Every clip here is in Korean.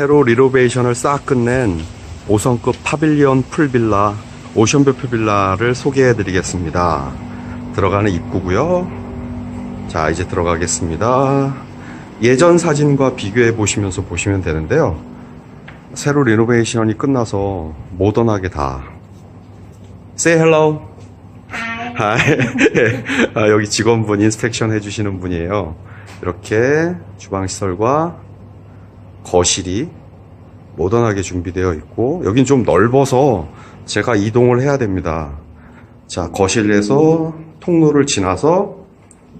새로 리노베이션을 싹 끝낸 5성급 파빌리온 풀빌라, 오션뷰 풀빌라를 소개해 드리겠습니다. 들어가는 입구고요. 자, 이제 들어가겠습니다. 예전 사진과 비교해 보시면서 보시면 되는데요. 새로 리노베이션이 끝나서 모던하게 다. Say hello. 아, 여기 직원분 인스펙션 해주시는 분이에요. 이렇게 주방 시설과 거실이 모던하게 준비되어 있고 여긴 좀 넓어서 제가 이동을 해야 됩니다. 자, 거실에서 통로를 지나서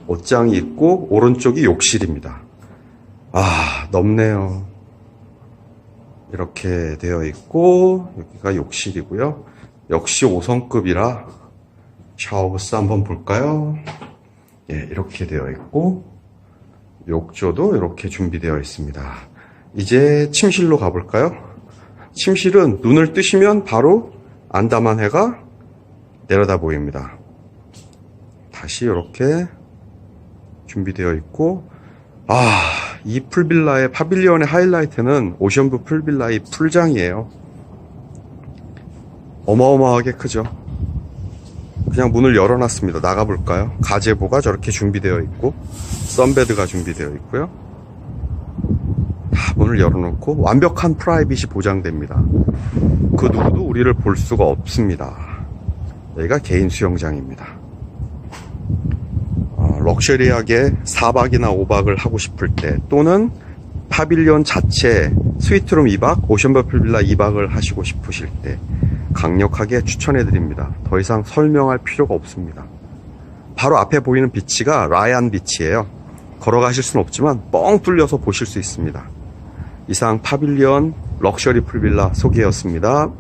옷장이 있고 오른쪽이 욕실입니다. 아, 넓네요. 이렇게 되어 있고 여기가 욕실이고요. 역시 5성급이라 샤워부스 한번 볼까요? 예, 이렇게 되어 있고 욕조도 이렇게 준비되어 있습니다. 이제 침실로 가볼까요? 침실은 눈을 뜨시면 바로 안다만 해가 내려다 보입니다. 다시 이렇게 준비되어 있고 아, 이 풀빌라의 파빌리온의 하이라이트는 오션뷰 풀빌라의 풀장이에요. 어마어마하게 크죠. 그냥 문을 열어놨습니다. 나가볼까요? 가제보가 저렇게 준비되어 있고, 썬베드가 준비되어 있고요. 다 문을 열어놓고 완벽한 프라이빗이 보장됩니다. 그 누구도 우리를 볼 수가 없습니다. 여기가 개인 수영장입니다. 어, 럭셔리하게 4박이나 5박을 하고 싶을 때 또는 파빌리온 자체 스위트룸 2박, 오션버플 빌라 2박을 하시고 싶으실 때 강력하게 추천해 드립니다. 더 이상 설명할 필요가 없습니다. 바로 앞에 보이는 비치가 라얀 비치예요. 걸어가실 수는 없지만 뻥 뚫려서 보실 수 있습니다. 이상 파빌리온 럭셔리 풀빌라 소개였습니다.